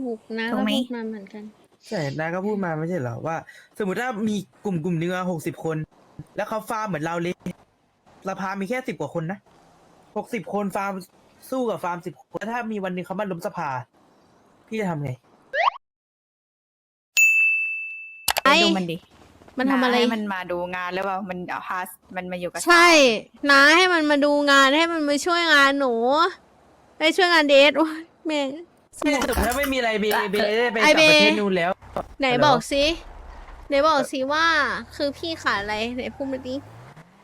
ถูกนะถูก็กไหม พูดมาเหมือนกัน ใช่นายก็พูดมาไม่ใช่เหรอว่า สมมติถ้ามีกลุ่มกลุ่มหนึงหกสิบคน แล้วเขาฟาร์มเหมือนเราเลยสภามีแค่สิบกว่าคนนะหกสิบคนฟาร์มสู้กับฟาร์มสิบคนแล้วถ้ามีวันหนึงเขามาล้มสภา พี่จะทำไง ไอ้ ดูมันดิมันทำอะไรให้มันมาดูงานหรือเปล่า มันเอาพาสมันมาอยู่กับ ใช่น้าให้มันมาดูงานให้มันมาช่วยงานหนูให้ช่วยงานเดทโอ๊ยแม่ง สมองถ้าไม่มีอะไรเบเบได้ไปไอ้ต่างเบประเทศนู่นแล้ว ไหนฮัลโหลบอกสิไหนบอกสิว่าคือพี่ขาดอะไรไหนพูดมาดิ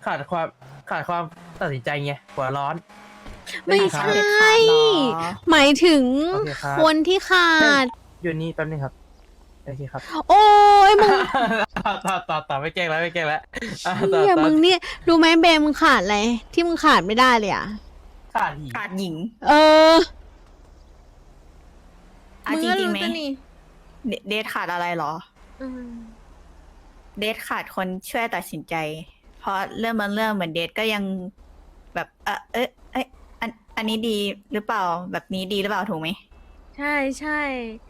ขาดความขาดความตัดสินใจไงหัวร้อน ไม่ครัใช่บเด็ดขาดเหรอหมายถึงโอเคครับคนที่ขาดอยู่นี่แป๊บนึงครับโอเคครับ โอ้ยมึงต่อต่อต่อต่อไม่แกล้งแล้วไม่แกล้งแล้วอะต่อเนี่ยต่อมึงเนี่ยรู้ไหมเบมมึงขาดอะไรที่มึงขาดไม่ได้เลยอะขาดหีขาดหญิง เออ อะมึงจก็ริงๆรู้ไหมตัวนี่เดเดทขาดอะไรเหรอ อืมเดทขาดคนช่วยตัดสินใจ เพราะเรื่องบางเรื่องเหมือนเดทก็ยังแบบเออเอะเอ้ยอันอันนี้ดีหรือเปล่าแบบนี้ดีหรือเปล่าถูกไหม ใช่ใช่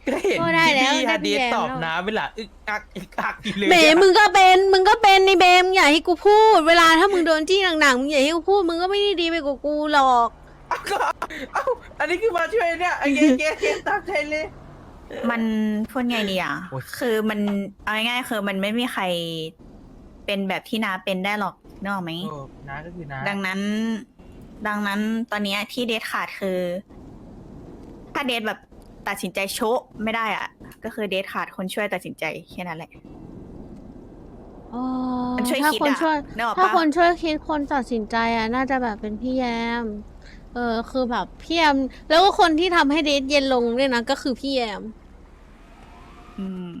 ก็เห็นก็ได้แล้วพี่ได้ฮาพี่ดีสแยมตอบแล้วน้ำเวลาอึกอักอึกอักอยู่เลยเบอะมึงก็เป็นมึงก็เป็นในเบมอย่าให้กูพูด เวลาถ้ามึงโดนจี้หนักๆมึงอย่าให้กูพูดมึงก็ไม่ได้ดีไปกว่ากูหรอกเอ้าก็ เอ้าอันนี้คือมาช่วยเนี่ยไอ้เกเกเกตามใจเลยมันพูดไงดีอะ โอ๊ย คือมันเอาง่ายๆคือมันไม่มีใครเป็นแบบที่นาเป็นได้หรอกนึกออกไหม โอ้น้าก็คือน้าดังนั้น ดังนั้นตอนเนี้ยที่เดทขาดคือ ถ้าเดทแบบตัดสินใจโชะไม่ได้อะ ก็คือเดทขาดคนช่วยตัดสินใจแค่นั้นแหละมันช่วยถ้าคิดคนอะช่วยนึกออกถ้าปะคนช่วยคิดคนตัดสินใจอะน่าจะแบบเป็นพี่แยม เออคือแบบพี่แยมแล้วก็คนที่ทำให้เดทเย็นลงด้วยนะก็คือพี่แยมอืม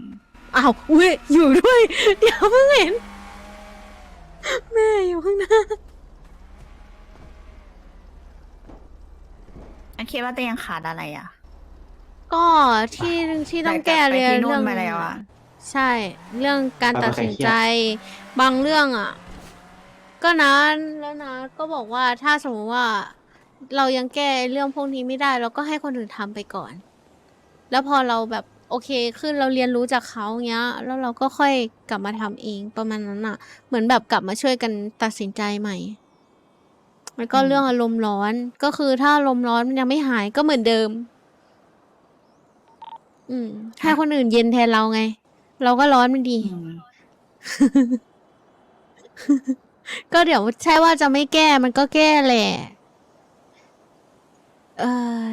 อ้าวอุ้ยอยู่ด้วย เดี๋ยวเพิ่งเห็น แม่อยู่ข้างหน้า อันคิดว่าตัวเองขาดอะไรอะก็ที่ที่ต้องหลังจากแก้เรียนไปที่นู่นเรื่องมาแล้วอะใช่ เรื่องการเอาไปตัดสินใจ บางเรื่องอะ ก็นะแล้วนะก็บอกว่าถ้าสมมติว่า เรายังแก้เรื่องพวกนี้ไม่ได้ เราก็ให้คนอื่นทำไปก่อน แล้วพอเราแบบโอเคขึ้นเราเรียนรู้จากเขาเงี้ย แล้วเราก็ค่อยกลับมาทำเองประมาณนั้นอะเหมือนแบบกลับมาช่วยกันตัดสินใจใหม่ แล้วก็อืมเรื่องอารมณ์ร้อนก็คือถ้าอารมณ์ร้อนมันยังไม่หายก็เหมือนเดิม อืมให้คนอื่นเย็นแทนเราไง เราก็ร้อนมันดี อืมก็เดี๋ยวใช่ว่าจะไม่แก้มันก็แก้แหละ เออ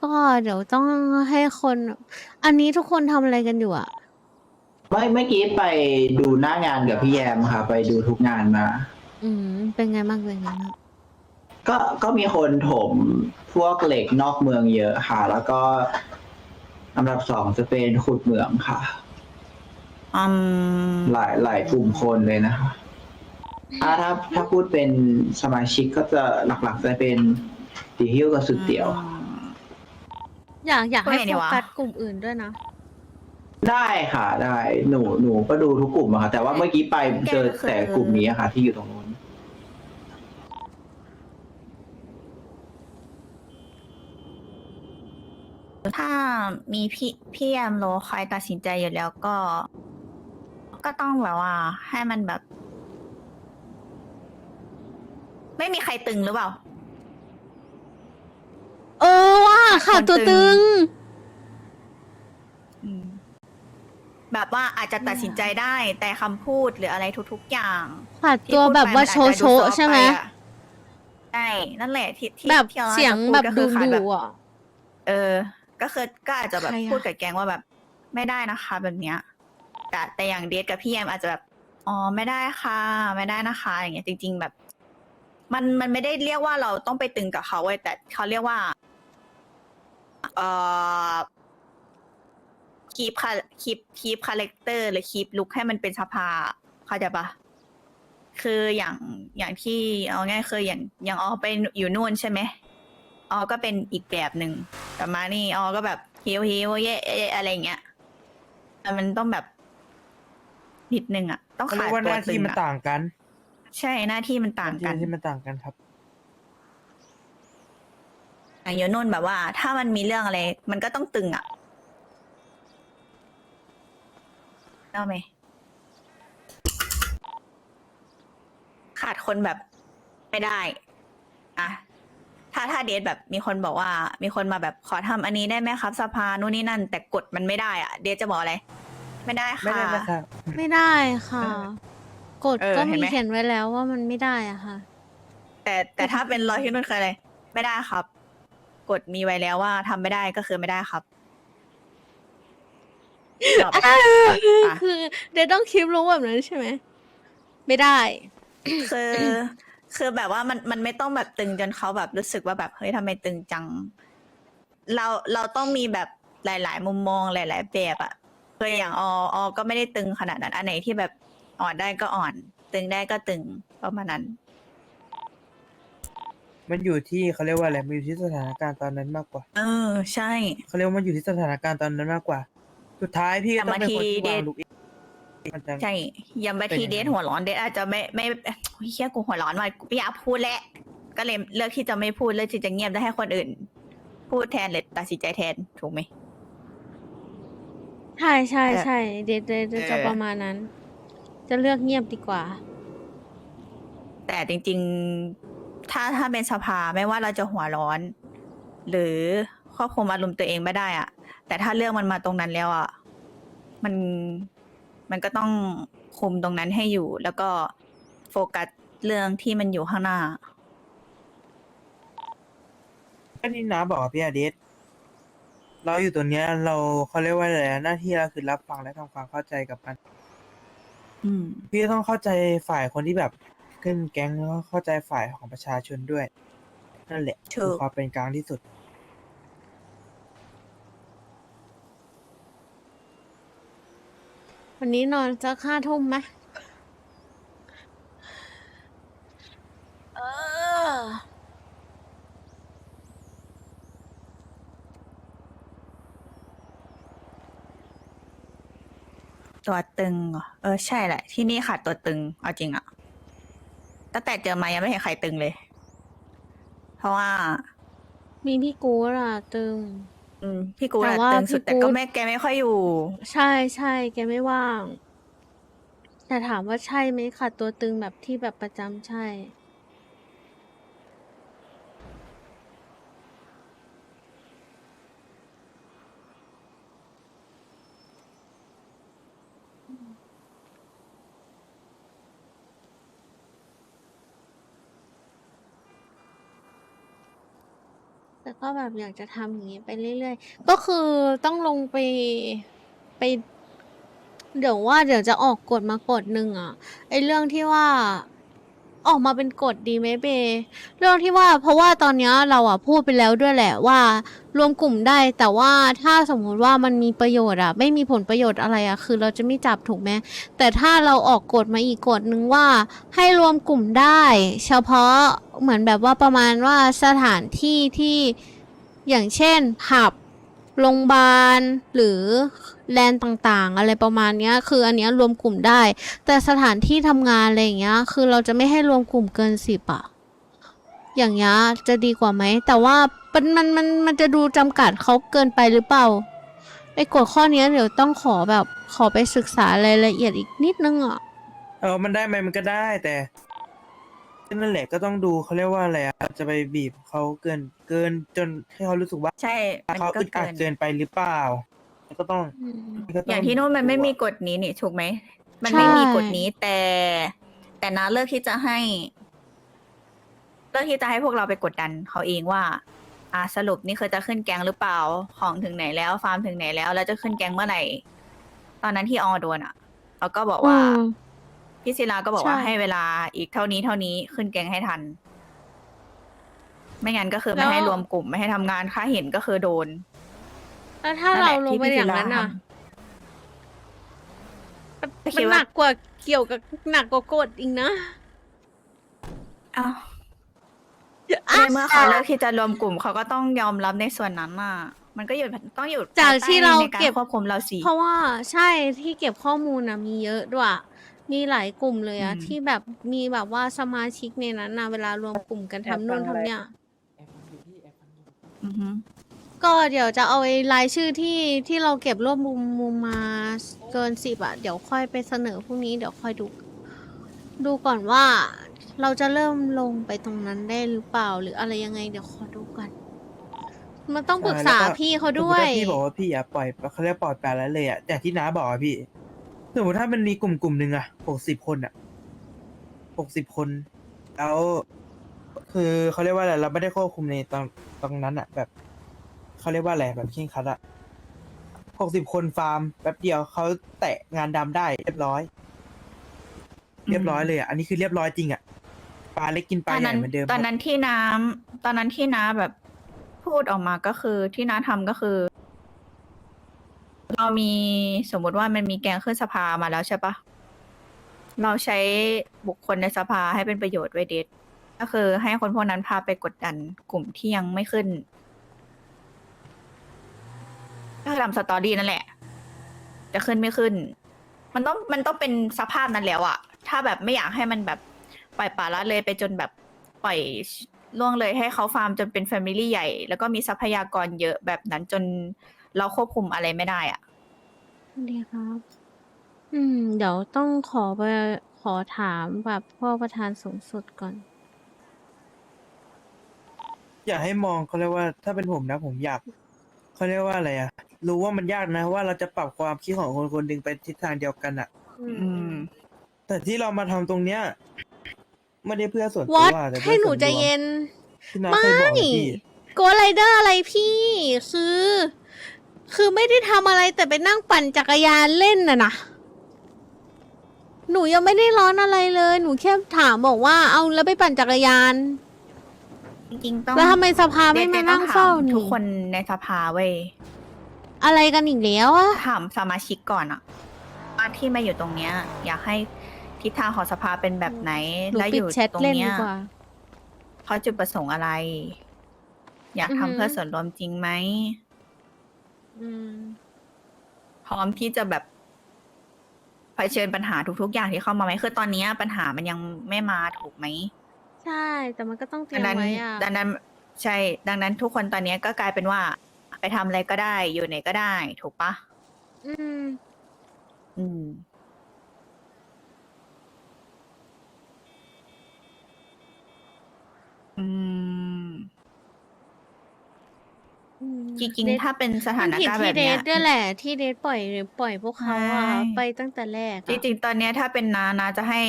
ก็เดี๋ยวต้องให้คน อันนี้ทุกคนทำอะไรกันอยู่อะไม่เมื่อกี้ไปดูหน้างานกับพี่แยมค่ะ ไปดูทุกงานมา อืม เป็นไงบ้างเป็นไงบ้างก็ก็มีคนถมพวกเหล็กนอกเมืองเยอะค่ะ แล้วก็อันดับสองจะเป็นขุดเหมืองค่ะ อืม หลายหลายกลุ่มคนเลยนะคะ อ่าถ้าถ้าพูดเป็นสมาชิกก็จะหลักๆจะเป็นตีฮิ้วกับสุดเดี่ยว อยากอยากให้ว่าไงดีโฟวะกัสกลุ่มอื่นด้วยนะ ได้ค่ะได้หนูหนูก็ดูทุกกลุ่มอะค่ะ แต่ว่าเมื่อกี้ไปเจอแต่กลุ่มนี้อะค่ะ ที่อยู่ตรงนู้นถ้ามีพี่พี่แอมโลคอยตัดสินใจอยู่แล้วก็ ก็ต้องแบบว่า ให้มันแบบ ไม่มีใครตึงหรือเปล่า เออว่าค่ะคนตึตัวงตึง อืม แบบว่าอาจจะตัดสินใจได้ แต่คำพูดหรืออะไรทุก ๆ อย่างค่ะที่ตัวพูดแบบไปว่ามันโชอาจว์จะโชดูว์ซอฟต์ใช่ไหมปอะใช่นั่นแหละที่ที่แบบที่ราเสียงจะพูแบบก็ดูคือขาดดูแบบอะ เออ ก็คือก็อาจจะแบบใครอะ พูดกับแกงว่าแบบไม่ได้นะคะแบบเนี้ย แต่แต่อย่างเดทกับพี่แอมอาจจะแบบอ๋อไม่ได้ค่ะ ไม่ได้นะคะ อย่างเงี้ยจริง ๆ แบบ มันมันไม่ได้เรียกว่าเราต้องไปตึงกับเขาเว้ยแต่เขาเรียกว่า เอ่อคีปคาคีปคีปคาแรคเตอร์หรือคีปลุกให้มันเป็นสภาเข้าใจปะคืออย่างอย่างที่เอาง่ายคืออย่างอย่างออไปอยู่นู่นใช่ไหมออก็เป็นอีกแบบหนึ่งแต่มานี่ออก็แบบฮิวฮิวเย่เย่อะไรเงี้ยแต่มันต้องแบบนิดนึงอะ ต้องขาเรีขายยกว่าหตัวน้าตึที่มันต่างกัน ใช่หน้าที่มันต่างกันหที่มันต่างกันครับ อย่างโยนุ่นแบบว่า ถ้ามันมีเรื่องอะไร มันก็ต้องตึงอะเอาไหมขาดคนแบบไม่ได้อะถ้าถ้าเดทแบบมีคนบอกว่า มีคนมาแบบขอทำอันนี้ได้ไหมครับสภานู่นนี่นั่น แต่กดมันไม่ได้อะเดทจะบอกอะไร ไม่ได้ไม่ค่ะได้นะครับ ไม่ได้ค่ะ กฎเออก็เห็มีนไหม เขียนไว้แล้วว่ามันไม่ได้อะค่ะ แต่แต่ถ้าเป็นรอยที่นุ่นเคยอะไรไม่ได้ครับกดมีไว้แล้วว่าทำไม่ได้ก็คือไม่ได้ครับจบอะคือเดยวต้องคลิปรู้แบบนั้นใช่ไหม ไม่ได้ คือคือแบบว่ามันมันไม่ต้องแบบตึงจนเขาแบบรู้สึกว่าแบบเฮ้ยทำไมตึงจัง เราเราต้องมีแบบหลาย ๆ มุมมองหลาย ๆ แบบอะคืออย่างอออก็ไม่ได้ตึงขนาดนั้นอันไหนที่แบบ อ่อนได้ก็อ่อน ตึงได้ก็ตึงประมาณนั้น มันอยู่ที่เขาเรียกว่าอะไรมันอยู่ที่สถานการณ์ตอนนั้นมากกว่าเออ ใช่ เขาเรียกว่ามันอยู่ที่สถานการณ์ตอนนั้นมากกว่า สุดท้ายพี่ก็ต้องเป็นคนที่แต่บางทีวางลูกเองมันจะ ใช่ยังไปทีเป็นเดยังทไงหัวร้อนเดทอาจจะไม่ไม่เฮ้ยเฮียกูหัวร้อนว่ะกูไม่อยากพูดแหละก็เลยเลือกที่จะไม่พูดเลือกที่จะเงียบได้ให้คนอื่น พูดแทนเลยตัดสินใจแทนถูกไหม ใช่ใช่เออใช่เดยวเดยวเดยวจะเออประมาณนั้น จะเลือกเงียบดีกว่า แต่จริง ๆ ถ้าถ้าเป็นสภาไม่ว่าเราจะหัวร้อน หรือควบคุมอารมณ์ตัวเองไม่ได้อะแต่ถ้าเรื่องมันมาตรงนั้นแล้วอะมันมันก็ต้องคุมตรงนั้นให้อยู่ แล้วก็โฟกัสเรื่องที่มันอยู่ข้างหน้า ก็ที่น้าบอกอะพี่อาเดสเราอยู่ตรงเนี้ยเราเขาเรียกว่าอะไรอะหน้าที่เราคือรับฟังและทำความเข้าใจกับมัน อืม พี่ก็ต้องเข้าใจฝ่ายคนที่แบบขึ้นแก๊งแล้วก็เข้าใจฝ่ายของประชาชนด้วย นั่นแหละถูกคือความเป็นกลางที่สุด วันนี้นอนจะค่าทุ่มไหมเออ ตัวตึงเหรอเออใช่แหละ ที่นี่ขาดตัวตึง เอาจริงอะตั้งแต่เจอมายังไม่เห็นใครตึงเลย เพราะว่า มีพี่กู๊ดอะตึง อืมพี่กูดแต่อะว่าตึงสุดพี่แต่กู๊ดก็ไม่แกไม่ค่อยอยู่ ใช่ใช่แกไม่ว่าง แต่ถามว่าใช่ไหมค่ะตัวตึงแบบที่แบบประจำใช่ แต่ก็แบบอยากจะทำอย่างนี้ไปเรื่อยๆ ก็คือต้องลงไปไป เดี๋ยวว่าเดี๋ยวจะออกกฎมากฎหนึ่งอะไอเรื่องที่ว่า ออกมาเป็นกฎดีไหมเบเรื่องที่ว่าเพราะว่าตอนเนี้ยเราอะพูดไปแล้วด้วยแหละว่า รวมกลุ่มได้แต่ว่าถ้าสมมุติว่ามันมีประโยชน์อะไม่มีผลประโยชน์อะไรอะคือเราจะไม่จับถูกไหมแต่ถ้าเราออกกฎมาอีกกฎหนึ่งว่า ให้รวมกลุ่มได้ เฉพาะเหมือนแบบว่าประมาณว่าสถานที่ที่อย่างเช่นผับ โรงพยาบาลหรือแลนด์ต่างๆ อะไรประมาณนี้คืออันนี้รวมกลุ่มได้ แต่สถานที่ทำงานอะไรอย่างเงี้ย คือเราจะไม่ให้รวมกลุ่มเกินสิบอะอย่างเงี้ยจะดีกว่าไหม แต่ว่ามันมันมันมันจะดูจำกัดเขาเกินไปหรือเปล่าไอ้กฎข้อนี้เดี๋ยวต้องขอแบบขอไปศึกษารายละเอียดอีกนิดนึงอะเออมันได้ไหมมันก็ได้แต่ นั่นแหละก็ต้องดูเขาเรียกว่าอะไรอะจะไปบีบเขาเกินเกินจนให้เขารู้สึกว่าใช่มันเขาก็อึดอัเกิดนเกินไปหรือเปล่าก็ต้อง อืมก็ต้อย่างที่นู่นมันไม่มีกฎนี้นี่ถูกไหม มันใช่ไม่มีกฎนี้แต่ แต่นะเลือกที่จะให้ เลือกที่จะให้พวกเราไปกดดันเขาเองว่า อ่าสรุปนี่คือจะขึ้นแกงหรือเปล่า ของถึงไหนแล้ว ฟาร์มถึงไหนแล้ว แล้วจะขึ้นแกงเมื่อไหร่ ตอนนั้นที่ออโดนอะเขาก็บอกว่า อืม พี่ศิลาก็บอกว่าใช่ ให้เวลาอีกเท่านี้เท่านี้ขึ้นแกงให้ทัน ไม่งั้นก็คือแล้ไม่วให้รวมกลุ่มไม่ให้ทำงานค่าเห็นก็คือโดน แล้วถ้านั่นแหเราละลงที่ไปพี่อย่างศิลานั้นอะทำมันคิดหว่านักกว่าเกี่ยวกับหนักกว่ากฎอีกนะ อ้าวในเมื่อเขาเลือกที่จะรวมกลุ่มเขาก็ต้องยอมรับในส่วนนั้นน่ะมันก็อยู่ต้องอยู่จากภยใต้ที่เราในการเก็บควบคุมเราสิ เพราะว่าใช่ที่เก็บข้อมูลนะมีเยอะด้วย มีหลายกลุ่มเลยอะอืม ที่แบบมีแบบว่าสมาชิกในนั้นนะเวลารวมกลุ่มกันทำนู่นทำเนี่ยแอบฟังอยู่พี่แอบฟังอือฮึก็เดี๋ยวจะเอาไอ้รายชื่อที่ที่เราเก็บรวบมุมมุมมาเกินสิบอะเดี๋ยวค่อยไปเสนอพรุ่งนี้เดี๋ยวค่อยดู ดูก่อนว่า เราจะเริ่มลงไปตรงนั้นได้หรือเปล่าหรืออะไรยังไง เดี๋ยวขอดูก่อนมันต้องปรึกษาใช่แล้วก็พี่เขาสมด้มุวติยถ้าพี่บอกว่าพี่อะปล่อยเขาเรียกปล่อยไปแล้วเลยอะแต่ที่น้าบอกอะพี่ สมมติถ้ามันมีกลุ่มกลุ่มหนึ่งอะหกสิบคนอะหกสิบคน แล้ว คือเขาเรียกว่าอะไรเราไม่ได้ควบคุมในตรงตรงนั้นอะแบบเขาเรียกว่าอะไรแบบเคร่งครัดอะหกสิบคนฟาร์มแป๊บเดียวเขาแตะงานดำได้เรียบร้อย เรียบร้อยเลยอะอันนี้คือเรียบร้อยจริงอะปลาเล็กกินปตลาอนใหญ่นั้นเหมือนเดิมตอนนั้นที่น้ำตอนนั้นที่น้าแบบพูดออกมาก็คือที่น้าทำก็คือ เรามีสมมติว่ามันมีแกงขึ้นสภามาแล้วใช่ปะเราใช้บุคคลในสภาให้เป็นประโยชน์ไว้เดทก็คือให้คนพวกนั้นพาไปกดดันกลุ่มที่ยังไม่ขึ้นก็คือทำสตอรี่นั่นแหละ จะขึ้นไม่ขึ้น มันต้องมันต้องเป็นสภาพนั้นแล้วอะถ้าแบบไม่อยากให้มันแบบปล่อยปละละเลยไปจนแบบปล่อยล่วงเลยให้เขาฟาร์มจนเป็นแฟมิลี่ใหญ่ แล้วก็มีทรัพยากรเยอะแบบนั้นจนเราควบคุมอะไรไม่ได้อะ ดีครับ อืม เดี๋ยวต้องขอไปขอถามแบบพ่อประธานสูงสุดก่อน อยากให้มองเขาเรียกว่า ถ้าเป็นผมนะ ผมอยากเขาเรียกว่าอะไรอะรู้ว่ามันยากนะ ว่าเราจะปรับความคิดของคนคนหนึ่งไปทิศทางเดียวกันอะอืมแต่ที่เรามาทำตรงเนี้ยไม่ได้เพื่อส่วนตัววัดแต่เพื่ให้อหนูส่วใจรวมเย็น ที่น้าเคยบอกนะพี่โกไรเดอร์อะไรพี่ คือ คือไม่ได้ทำอะไรแต่ไปนั่งปั่นจักรยานเล่นน่ะนะ หนูยังไม่ได้ร้อนอะไรเลย หนูแค่ถามบอกว่าเอาแล้วไปปั่นจักรยาน จริงๆต้องแล้วทำไมสภาไม่มานั่งเฝ้าดนี่ทุกคนในสภาเว้ยอะไรกันอีกแล้วอะถามสมาชิกก่อนอะว่าที่มาอยู่ตรงเนี้ย อยากให้ทิศทางของสภาเป็นแบบไหน หนูและอปิดยู่แชทตรงเล่นเนี้ดียกว่าเขาจุดประสงค์อะไร อยากอือฮึทำเพื่อส่วนรวมจริงไหม อืม พร้อมที่จะแบบเผชิญปัญหาทุกๆ อย่างที่เข้ามาไหมคือตอนเนี้ยปัญหามันยังไม่มาถูกไหมใช่ แต่มันก็ต้องเตรีดัยงมนั้นไว้อะดังนั้นใช่ ดังนั้นทุกคนตอนเนี้ยก็กลายเป็นว่า ไปทำอะไรก็ได้อยู่ไหนก็ได้ ถูกปะอืม อืม อืมอืม จริงเดทๆถ้าเป็นสถานมันผิดการณ์แบที่บเดเนี้ยทด้วยแหละ ที่เดทปล่อยหรือปล่อยพวกเขาอะใช่ ไปตั้งแต่แรกจอะริงๆ ตอนเนี้ยถ้าเป็นนานาจะให้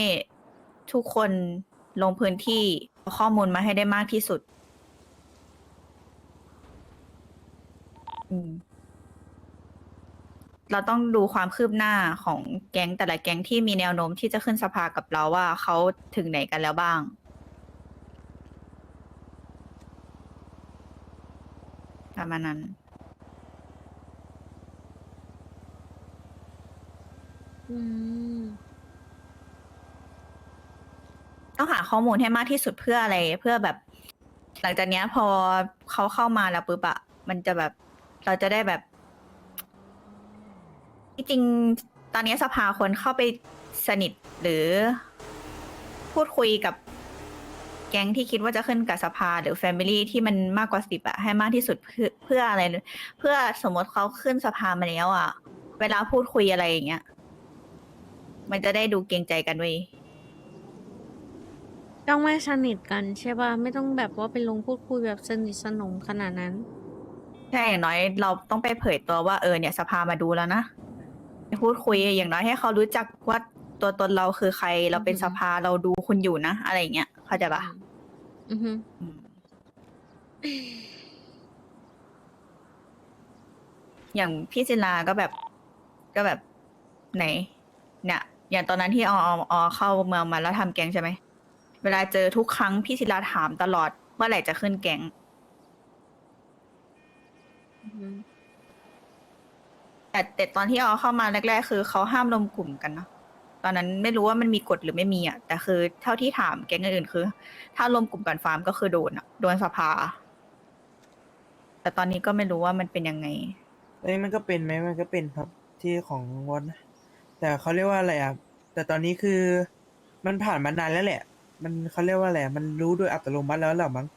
ทุกคนลงพื้นที่เอาข้อมูลมาให้ได้มากที่สุด อืม เราต้องดูความคืบหน้าของแก๊งแต่ละแก๊งที่มีแนวโน้มที่จะขึ้นสภากับเราว่าเขาถึงไหนกันแล้วบ้าง ประมาณนั้น อืม ต้องหาข้อมูลให้มากที่สุดเพื่ออะไร เพื่อแบบ หลังจากเนี้ยพอเขาเข้ามาแล้วปุ๊บอะมันจะแบบ เราจะได้แบบ ที่จริงตอนนี้สภาควรเข้าไปสนิทหรือพูดคุยกับ แก๊งที่คิดว่าจะขึ้นกับสภาหรือแฟมิลี่ที่มันมากกว่าสิบอะให้มากที่สุดเพื่อเพื่ออะไร เพื่อสมมติเขาขึ้นสภามาแล้วอะเวลาพูดคุยอะไรอย่างเงี้ย มันจะได้ดูเกรงใจกันเว้ยต้องไม่สนิทกันใช่ป่ะไม่ต้องแบบว่าไปลงพูดคุยแบบสนิทสนมขนาดนั้น ใช่อย่างน้อยเราต้องไปเผยตัวว่าเออเนี่ยสภามาดูแล้วนะไปพูดคุยอย่างน้อยให้เขารู้จักว่าตัวตนเราคือใครเราเป็นอือฮึสภาเราดูคุณอยู่นะ อะไรอย่างเงี้ย เข้าใจปะอือฮึอืมอย่างพี่ศิลาก็แบบ ก็แบบไหน เนี่ย อย่างตอนนั้นที่ออออเข้าเมืองมาแล้วทำแก๊งใช่ไหมเวลาเจอทุกครั้งพี่ศิลาถามตลอดเมื่อไหร่จะขึ้นแก๊งอือฮึแต่แต่ตอนที่เอาเข้ามาแรกๆ คือเขาห้ามรวมกลุ่มกันเนาะ ตอนนั้นไม่รู้ว่ามันมีกฎหรือไม่มีอะแต่คือเท่าที่ถามแก๊งอื่นๆคือ ถ้ารวมกลุ่มกันฟาร์มก็คือโดนอะโดนสภา แต่ตอนนี้ก็ไม่รู้ว่ามันเป็นยังไง เอ้ยมันก็เป็นไหมมันก็เป็นครับที่ของวอนนะแต่เขาเรียกว่าอะไรอะแต่ตอนนี้คือ มันผ่านมานานแล้วแหละ มันเขาเรียกว่าอะไรอะมันรู้โดยอัตโนมัติแล้วแหละมั้ง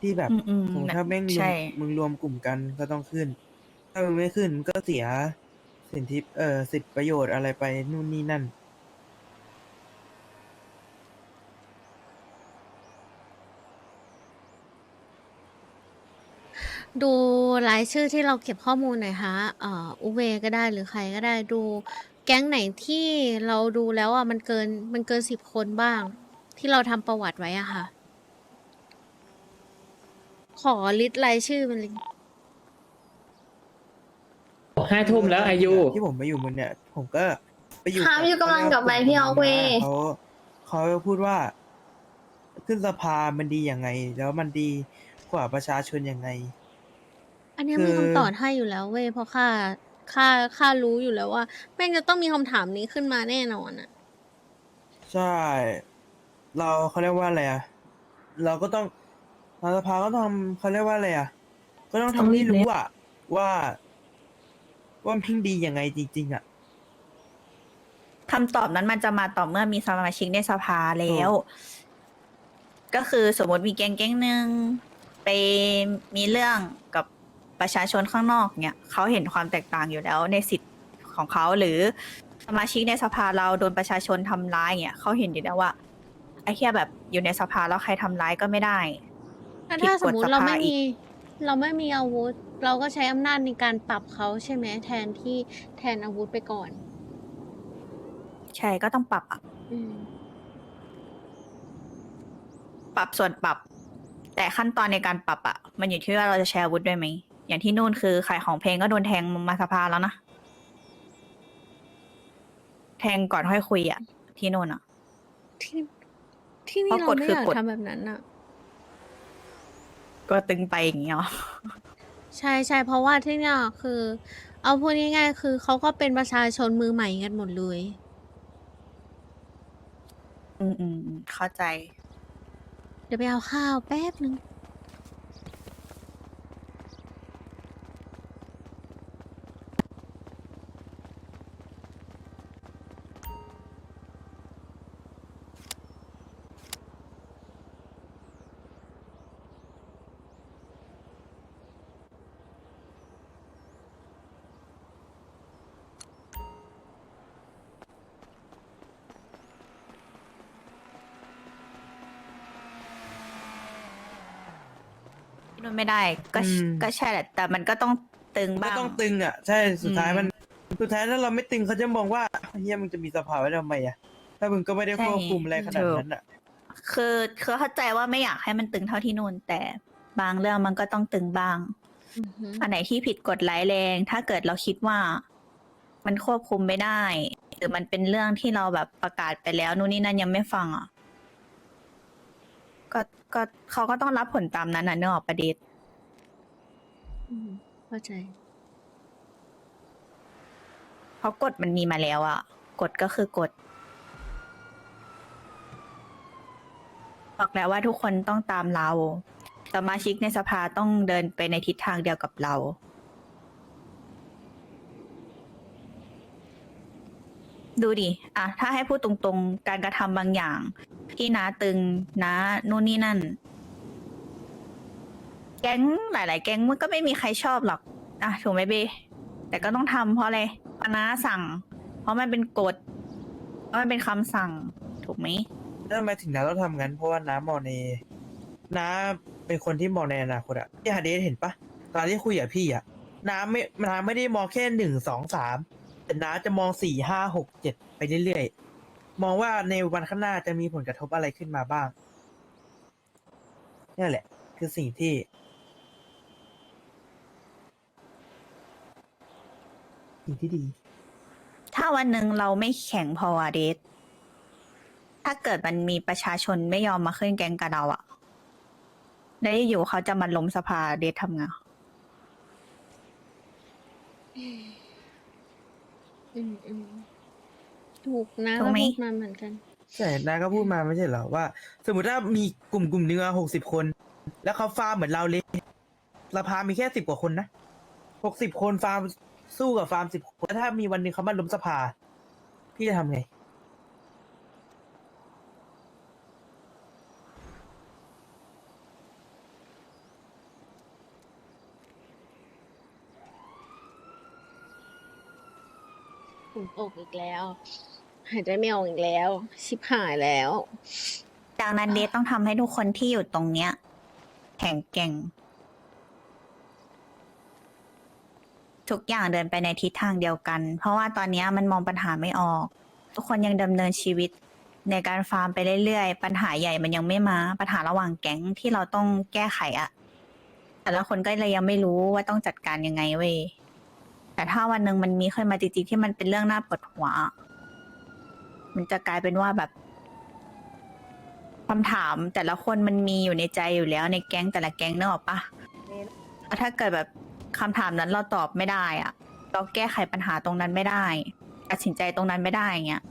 ที่แบบอืมอืมสมมติถ้าแม่งรวใช่ มมึงรวมกลุ่มกันก็ต้องขึ้น ถ้ามึงไม่ขึ้นก็เสียสิทธิเอ่อสิทธิประโยชน์อะไรไปนู่นนี่นั่น ดูรายชื่อที่เราเก็บข้อมูลหน่อยฮะเอ่ออุเวก็ได้หรือใครก็ได้ดู แก๊งไหนที่เราดูแล้วอะมันเกินมันเกินสิบคนบ้าง ที่เราทำประวัติไว้อะค่ะ ขอลิสต์รายชื่อมันเลยห้าทุ่มแล้วอายุ ที่ผมไปอยู่มันเนี่ย ผมก็ไปอยู่ครับอยู่กำลังกลับไปพี่เอาเว้ยเขาเขาพูดว่า ขึ้นสภามันดียังไง แล้วมันดีกว่าประชาชนยังไง อันเนี้ยคือมีคำตอบให้อยู่แล้วเว้ยเพราะข้าข้าข้ารู้อยู่แล้วว่า แม่งจะต้องมีคำถามนี้ขึ้นมาแน่นอนอะใช่ เราเขาเรียกว่าอะไรอะเราก็ต้องทางสภาก็ต้องทำเขาเรียกว่าอะไรอะก็ต้องต้องทำรีให้บรู้อะว่า ว่ามันเพิ่งดียังไงจริง ๆอะคำตอบนั้นมันจะมาต่อเมื่อมีสมาชิกในสภาแล้ว ก็คือสมมติมีแก๊งแก๊งหนึ่งไปมีเรื่องกับ ประชาชนข้างนอกเนี่ยเขาเห็นความแตกต่างอยู่แล้วในสิทธิ์ของเขาหรือสมาชิกในสภาเราโดนประชาชนทำร้ายเนี่ยเขาเห็นอยู่แล้วว่าไอ้แค่แบบอยู่ในสภาแล้วใครทำร้ายก็ไม่ได้ แต่ถ้าสมมติเราไม่ผิดกฎสภาอีมีกเราไม่มีอาวุธ เราก็ใช้อำนาจในการปรับเขาใช่ไหมแทนที่แทนอาวุธไปก่อน ใช่ก็ต้องปรับอะอืมปรับส่วนปรับ แต่ขั้นตอนในการปรับอะมันอยู่ที่ว่าเราจะใช้อาวุธด้วยไหม อย่างที่นู่นคือขายของเพลงก็โดนแทงมาสภาแล้วนะ แทงก่อนค่อยคุยอะที่นู่นอะที่ที่นี่เพราะเรากฎไม่คืออยากกฎ ทำแบบนั้นอะก็ตึงไปอย่างเงี้ยหรอใช่ใช่เพราะว่าที่เนี่ยคือ เอาพูดง่ายๆคือเขาก็เป็นประชาชนมือใหม่กันหมดเลย อืมอืมอืมเข้าใจ เดี๋ยวไปเอาข้าวแป๊บนึง ไม่ได้ ก็อืม ก็ใช่แหละแต่มันก็ต้องตึงก็บ้างต้องตึงอะ ใช่สุดท้ายอืมมัน สุดท้ายถ้าเราไม่ตึงเขาจะมองว่าเฮียมึงจะมีสภาไว้ทำไมอะ ถ้ามึงก็ไม่ได้ใช่ควบคุมอะไรขนาดถูกนั้นอะ คือคือเข้าใจว่าไม่อยากให้มันตึงเท่าที่นู่น แต่บางเรื่องมันก็ต้องตึงบ้าง อือหือ อันไหนที่ผิดกฎร้ายแรง ถ้าเกิดเราคิดว่า มันควบคุมไม่ได้ หรือมันเป็นเรื่องที่เราแบบประกาศไปแล้วนู่นนี่นั่นยังไม่ฟังอะก็ก็เขาก็ต้องรับผลตามนั้นน่ะเนกออกประเด็น อืมเข้าใจ เพราะกฎมันมีมาแล้วอะกฎก็คือกฎบอกแล้วว่าทุกคนต้องตามเราสมาชิกในสภาต้องเดินไปในทิศทางเดียวกับเรา ดูดิอะถ้าให้พูดตรงๆ การกระทำบางอย่าง ที่น้าตึงน้านู่นนี่นั่น แก๊งหลาย ๆ แก๊งมันก็ไม่มีใครชอบหรอกอะถูกไหมเบแต่ก็ต้องทำเพราะอะไรเพราน้าสั่ง เพราะมันเป็นกฎเพราะมันเป็นคำสั่ง ถูกไหมแล้วทำไมถึงน้าต้องทำงั้นเพราะว่าน้ามองในน้าเป็นคนที่มองในอนาคตอะที่ฮาเดสเห็นปะตอนที่คุยกับพี่อะน้าไม่น้าไม่ได้มองแค่หนึ่งสองสามแต่น้าจะมองสี่ห้าหกเจ็ดไปเรื่อยๆมองว่าในวันข้างหน้าจะมีผลกระทบอะไรขึ้นมาบ้างนี่แหละ คือสิ่งที่ สิ่งที่ดี ถ้าวันหนึ่งเราไม่แข็งพออะเดทถ้าเกิดมันมีประชาชนไม่ยอมมาขึ้นแกงกับเราอะแล้วอยู่เขาจะมาล้มสภาเดททำไงอืมอืมถูกนะถูก็กไหมพูดมาเหมือนกัน ใช่นายก็พูดมาไม่ใช่เหรอว่า สมมติถ้ามีกลุ่มกลุ่มหนึ่งหกสิบคน แล้วเขาฟาร์มเหมือนเราเลยสภามีแค่สิบกว่าคนนะหกสิบคนฟาร์ม สู้กับฟาร์มสิบคนแล้วถ้ามีวันหนึงเขามาล้มสภา พี่จะทำไง ถูกอกอีกแล้ว หายใจไม่ออกอีกแล้ว ชิบหายแล้วจากนั้นเดทต้องทำให้ทุกคนที่อยู่ตรงเนี้ย แข็งแกร่ง ทุกอย่างเดินไปในทิศทางเดียวกัน เพราะว่าตอนนี้มันมองปัญหาไม่ออก ทุกคนยังดำเนินชีวิตในการฟาร์มไปเรื่อยๆ ปัญหาใหญ่มันยังไม่มา ปัญหาระหว่างแก๊งที่เราต้องแก้ไขอะแต่ละคนก็เลยยังไม่รู้ว่าต้องจัดการยังไงเว้ย แต่ถ้าวันหนึ่งมันมีขึ้นมาจริงๆที่มันเป็นเรื่องน่าปวดหัว มันจะกลายเป็นว่าแบบคำถามแต่ละคนมันมีอยู่ในใจอยู่แล้วในแก๊งแต่ละแก๊งนึกออปะ ถ้าเกิดแบบ คำถามนั้นเราตอบไม่ได้อะเราแก้ไขปัญหาตรงนั้นไม่ได้ตัดสินใจตรงนั้นไม่ได้อย่างเงี้ย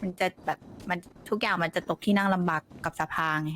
มันจะแบบมันทุกอย่างมันจะตกที่นั่งลำบากกับสภาไง